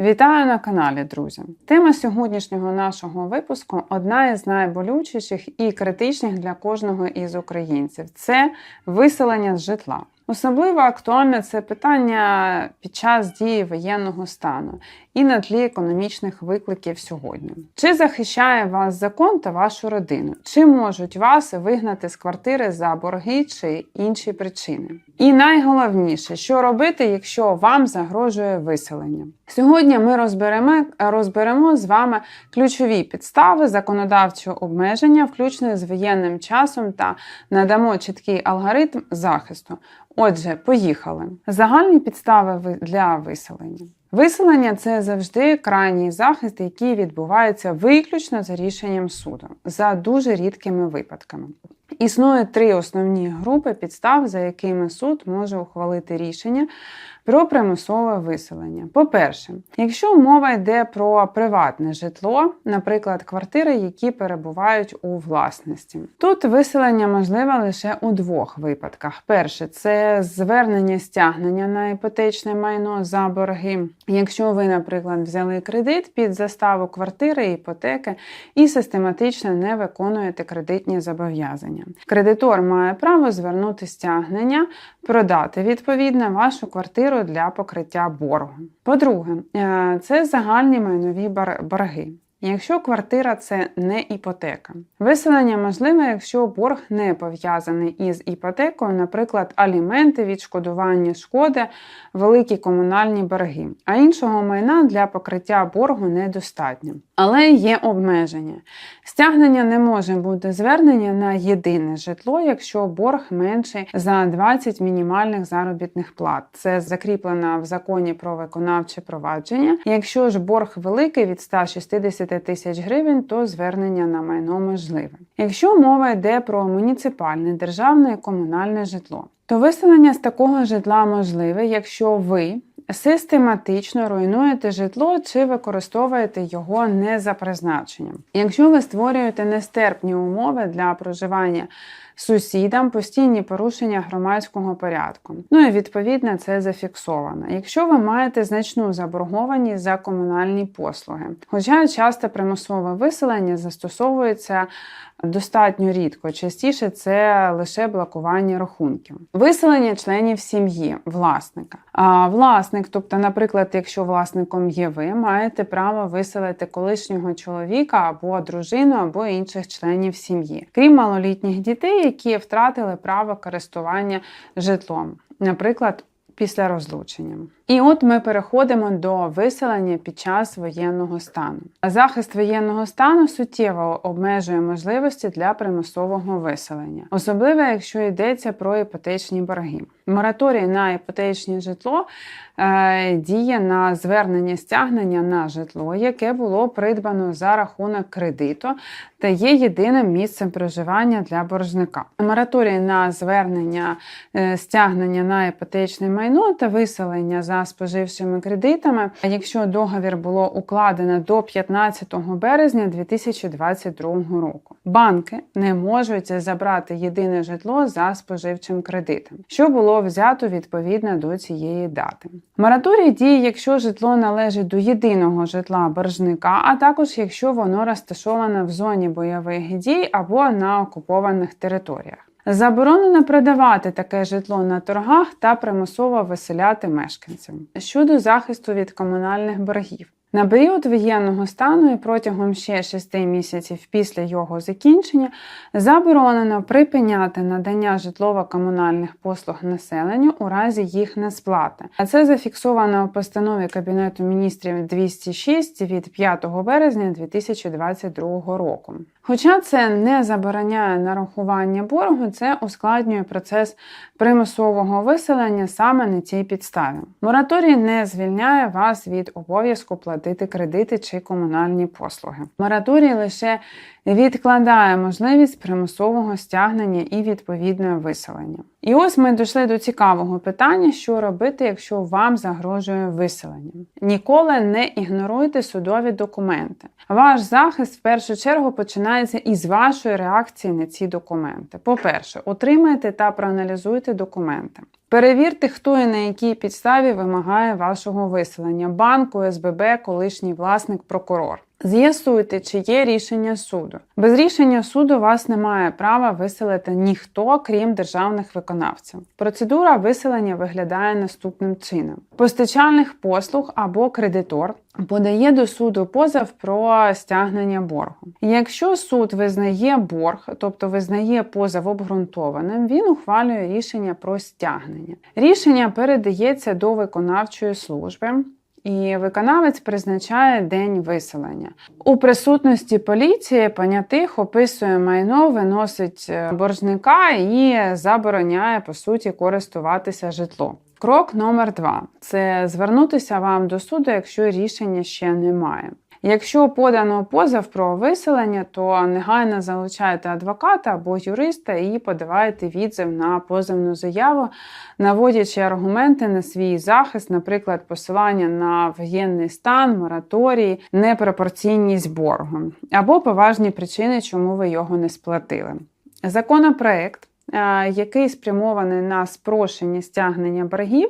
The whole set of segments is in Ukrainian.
Вітаю на каналі, друзі! Тема сьогоднішнього нашого випуску одна із найболючіших і критичних для кожного із українців це виселення з житла. Особливо актуальне це питання під час дії воєнного стану і на тлі економічних викликів сьогодні. Чи захищає вас закон та вашу родину? Чи можуть вас вигнати з квартири за борги чи інші причини? І найголовніше, що робити, якщо вам загрожує виселення? Сьогодні ми розберемо, розберемо з вами ключові підстави законодавчого обмеження, включно з воєнним часом, та надамо чіткий алгоритм захисту. Отже, поїхали. Загальні підстави для виселення. Виселення це завжди крайній захист, який відбувається виключно за рішенням суду, за дуже рідкими випадками. Існує три основні групи підстав, за якими суд може ухвалити рішення про примусове виселення. По-перше, якщо мова йде про приватне житло, наприклад, квартири, які перебувають у власності, тут виселення можливе лише у двох випадках: перше це звернення стягнення на іпотечне майно за борги. Якщо ви, наприклад, взяли кредит під заставу квартири, іпотеки і систематично не виконуєте кредитні зобов'язання, кредитор має право звернути стягнення, продати відповідно вашу квартиру для покриття боргу. По-друге, е, це загальні майнові борги. Якщо квартира це не іпотека. Виселення можливе, якщо борг не пов'язаний із іпотекою, наприклад, аліменти, відшкодування шкоди, великі комунальні борги, а іншого майна для покриття боргу недостатньо. Але є обмеження. Стягнення не може бути звернення на єдине житло, якщо борг менший за 20 мінімальних заробітних плат. Це закріплено в законі про виконавче провадження. Якщо ж борг великий від 160 тисяч гривень, то звернення на майно можливе. Якщо мова йде про муніципальне, державне і комунальне житло, то виселення з такого житла можливе, якщо ви систематично руйнуєте житло чи використовуєте його не за призначенням. Якщо ви створюєте нестерпні умови для проживання сусідам постійні порушення громадського порядку. Ну і відповідно це зафіксовано. Якщо ви маєте значну заборгованість за комунальні послуги, хоча часто примусове виселення застосовується достатньо рідко, частіше це лише блокування рахунків. Виселення членів сім'ї, власника. А власник, тобто, наприклад, якщо власником є ви, маєте право виселити колишнього чоловіка або дружину, або інших членів сім'ї, крім малолітніх дітей, які втратили право користування житлом, наприклад, після розлучення. І от ми переходимо до виселення під час воєнного стану. Захист воєнного стану суттєво обмежує можливості для примусового виселення, особливо якщо йдеться про іпотечні борги. Мораторій на іпотечне житло е, діє на звернення стягнення на житло, яке було придбано за рахунок кредиту та є єдиним місцем проживання для боржника. Мораторій на звернення е, стягнення на іпотечне майно та виселення за споживчими кредитами, якщо договір було укладено до 15 березня 2022 року. Банки не можуть забрати єдине житло за споживчим кредитом, що було взято відповідно до цієї дати. Мораторій діє, якщо житло належить до єдиного житла боржника, а також якщо воно розташоване в зоні бойових дій або на окупованих територіях. Заборонено продавати таке житло на торгах та примусово виселяти мешканців щодо захисту від комунальних боргів. На період воєнного стану і протягом ще 6 місяців після його закінчення заборонено припиняти надання житлово-комунальних послуг населенню у разі їх несплати. А це зафіксовано у постанові Кабінету міністрів 206 від 5 березня 2022 року. Хоча це не забороняє нарахування боргу, це ускладнює процес примусового виселення саме на цій підставі. Мораторій не звільняє вас від обов'язку платити кредити чи комунальні послуги. Мораторій лише відкладає можливість примусового стягнення і відповідне виселення. І ось ми дійшли до цікавого питання, що робити, якщо вам загрожує виселення. Ніколи не ігноруйте судові документи. Ваш захист в першу чергу починається із вашої реакції на ці документи. По-перше, отримайте та проаналізуйте документи. Перевірте, хто і на якій підставі вимагає вашого виселення банку, СББ, колишній власник, прокурор. З'ясуйте, чи є рішення суду. Без рішення суду вас немає права виселити ніхто, крім державних виконавців. Процедура виселення виглядає наступним чином: постачальних послуг або кредитор подає до суду позов про стягнення боргу. Якщо суд визнає борг, тобто визнає позов обґрунтованим, він ухвалює рішення про стягнення. Рішення передається до виконавчої служби. І виконавець призначає день виселення. У присутності поліції понятих описує майно, виносить е, боржника і забороняє по суті користуватися житлом. Крок номер два це звернутися вам до суду, якщо рішення ще немає. Якщо подано позов про виселення, то негайно залучайте адвоката або юриста і подавайте відзив на позовну заяву, наводячи аргументи на свій захист, наприклад, посилання на воєнний стан, мораторій, непропорційність боргу або поважні причини, чому ви його не сплатили. Законопроект який спрямований на спрощення стягнення боргів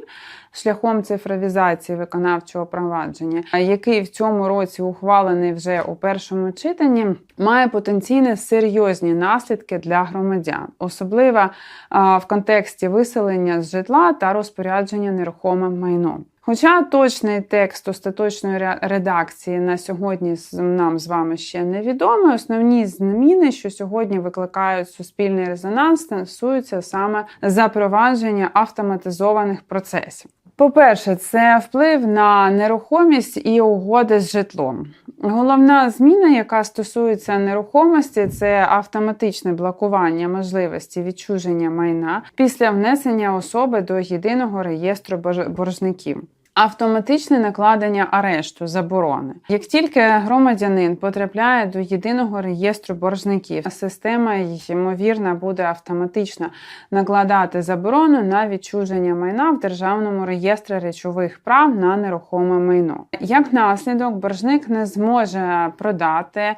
шляхом цифровізації виконавчого провадження, який в цьому році ухвалений вже у першому читанні, має потенційно серйозні наслідки для громадян, особливо в контексті виселення з житла та розпорядження нерухомим майном. Хоча точний текст остаточної редакції на сьогодні нам з вами ще невідомий, основні зміни, що сьогодні викликають суспільний резонанс, стосуються саме запровадження автоматизованих процесів. По-перше, це вплив на нерухомість і угоди з житлом. Головна зміна, яка стосується нерухомості, це автоматичне блокування можливості відчуження майна після внесення особи до єдиного реєстру боржників. Автоматичне накладення арешту заборони. Як тільки громадянин потрапляє до єдиного реєстру боржників, система ймовірно буде автоматично накладати заборону на відчуження майна в державному реєстрі речових прав на нерухоме майно. Як наслідок, боржник не зможе продати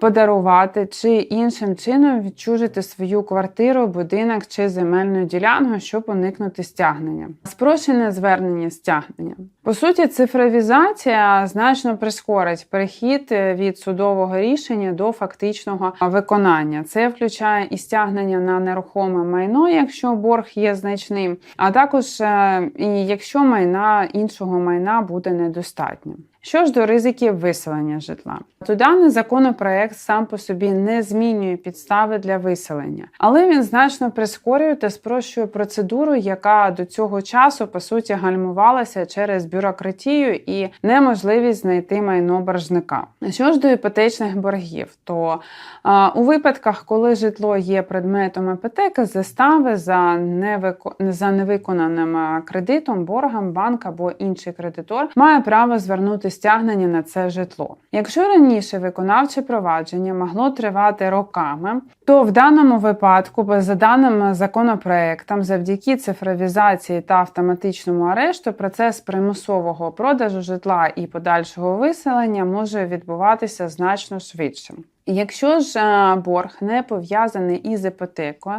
подарувати чи іншим чином відчужити свою квартиру, будинок чи земельну ділянку, щоб уникнути стягнення. Спрощене звернення стягнення. По суті, цифровізація значно прискорить перехід від судового рішення до фактичного виконання. Це включає і стягнення на нерухоме майно, якщо борг є значним, а також е, і якщо майна іншого майна буде недостатньо. Що ж до ризиків виселення житла, то даний законопроект сам по собі не змінює підстави для виселення, але він значно прискорює та спрощує процедуру, яка до цього часу по суті гальмувалася через бюрократію і неможливість знайти майно боржника. Що ж до іпотечних боргів, то а, у випадках, коли житло є предметом іпотеки, застави за невико... за невиконаним кредитом, боргом, банк або інший кредитор має право звернутися стягнення на це житло. Якщо раніше виконавче провадження могло тривати роками, то в даному випадку, за даним законопроектом, завдяки цифровізації та автоматичному арешту, процес примусового продажу житла і подальшого виселення може відбуватися значно швидше. Якщо ж е, борг не пов'язаний із іпотекою,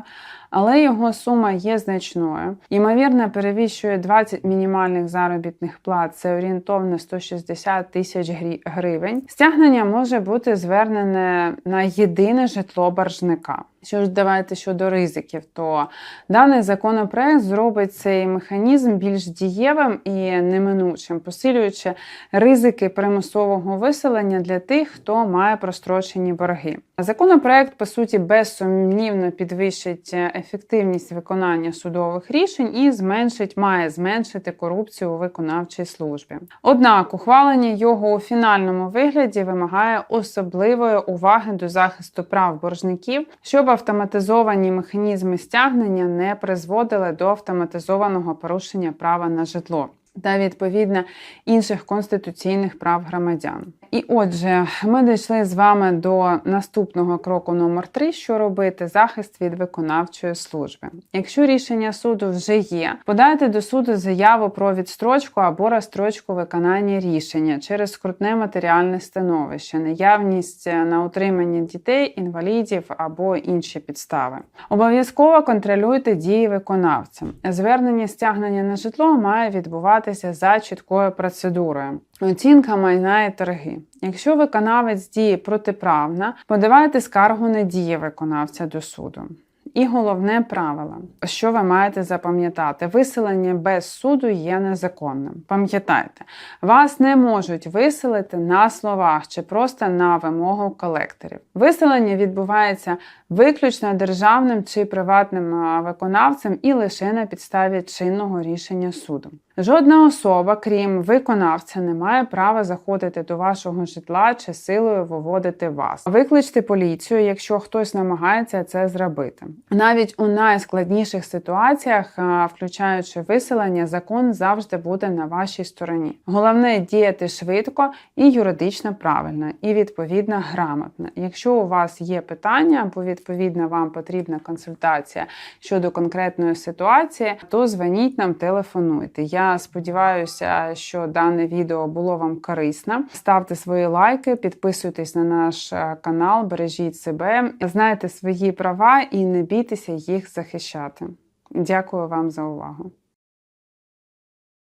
але його сума є значною, ймовірно, перевищує 20 мінімальних заробітних плат, це орієнтовно 160 тисяч гривень, стягнення може бути звернене на єдине житло боржника. Що ж, давайте щодо ризиків, то даний законопроект зробить цей механізм більш дієвим і неминучим, посилюючи ризики примусового виселення для тих, хто має прострочені борги. Законопроект, по суті, безсумнівно підвищить ефективність виконання судових рішень і зменшить, має зменшити корупцію у виконавчій службі. Однак ухвалення його у фінальному вигляді вимагає особливої уваги до захисту прав боржників, щоб автоматизовані механізми стягнення не призводили до автоматизованого порушення права на житло та відповідно інших конституційних прав громадян. І отже, ми дійшли з вами до наступного кроку номер 3 що робити захист від виконавчої служби. Якщо рішення суду вже є, подайте до суду заяву про відстрочку або розстрочку виконання рішення через скрутне матеріальне становище, наявність на утримання дітей, інвалідів або інші підстави. Обов'язково контролюйте дії виконавця. Звернення стягнення на житло має відбуватися за чіткою процедурою. Оцінка майна і торги. Якщо виконавець діє протиправно, подавайте скаргу на дії виконавця до суду. І головне правило, що ви маєте запам'ятати: виселення без суду є незаконним. Пам'ятайте, вас не можуть виселити на словах чи просто на вимогу колекторів. Виселення відбувається виключно державним чи приватним виконавцем і лише на підставі чинного рішення суду. Жодна особа, крім виконавця, не має права заходити до вашого житла чи силою виводити вас. Викличте поліцію, якщо хтось намагається це зробити. Навіть у найскладніших ситуаціях, включаючи виселення, закон завжди буде на вашій стороні. Головне діяти швидко і юридично правильно, і відповідно грамотно. Якщо у вас є питання або відповідно вам потрібна консультація щодо конкретної ситуації, то дзвоніть нам, телефонуйте. Я сподіваюся, що дане відео було вам корисне. Ставте свої лайки, підписуйтесь на наш е, канал, бережіть себе, знайте свої права і не бійтеся їх захищати. Дякую вам за увагу.